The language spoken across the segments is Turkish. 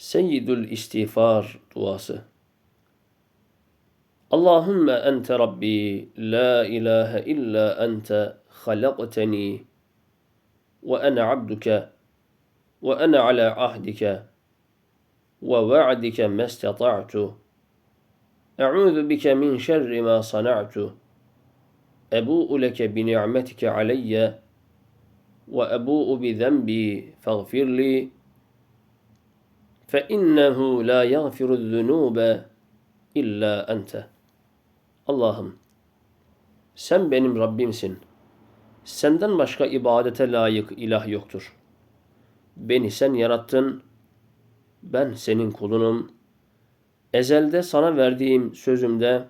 Seyyidül İstiğfar duası. Allahümme ente Rabbi, la ilahe illa ente halaqteni ve ene abduke ve ene ala ahdike ve va'dike mestata'tu. Eûzu bike min şerri ma sana'tu. Ebu'u leke bi ni'metike aleyye ve ebu'u bi zenbi fe innehu la yaghfiru zunube illa ente. Allah'ım sen benim Rabbimsin. Senden başka ibadete layık ilah yoktur. Beni sen yarattın. Ben senin kulunum. Ezelde sana verdiğim sözümde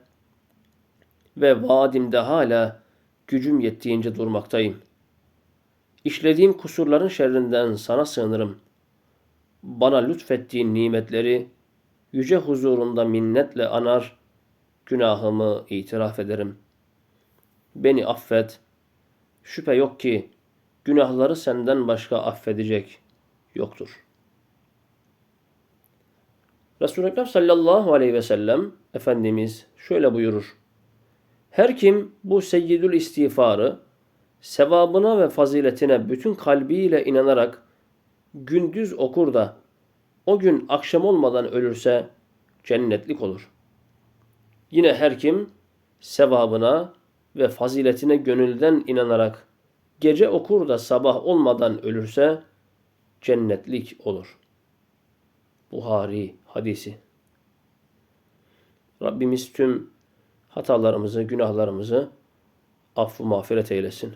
ve vaadimde hala gücüm yettiğince durmaktayım. İşlediğim kusurların şerrinden sana sığınırım.'' Bana lütfettiğin nimetleri yüce huzurunda minnetle anar, günahımı itiraf ederim. Beni affet. Şüphe yok ki günahları senden başka affedecek yoktur. Resul-i Ekrem sallallahu aleyhi ve sellem Efendimiz şöyle buyurur. Her kim bu seyyidül istiğfarı sevabına ve faziletine bütün kalbiyle inanarak gündüz okur da o gün akşam olmadan ölürse cennetlik olur. Yine her kim sevabına ve faziletine gönülden inanarak gece okur da sabah olmadan ölürse cennetlik olur. Buhari hadisi. Rabbimiz tüm hatalarımızı, günahlarımızı affı mağfiret eylesin.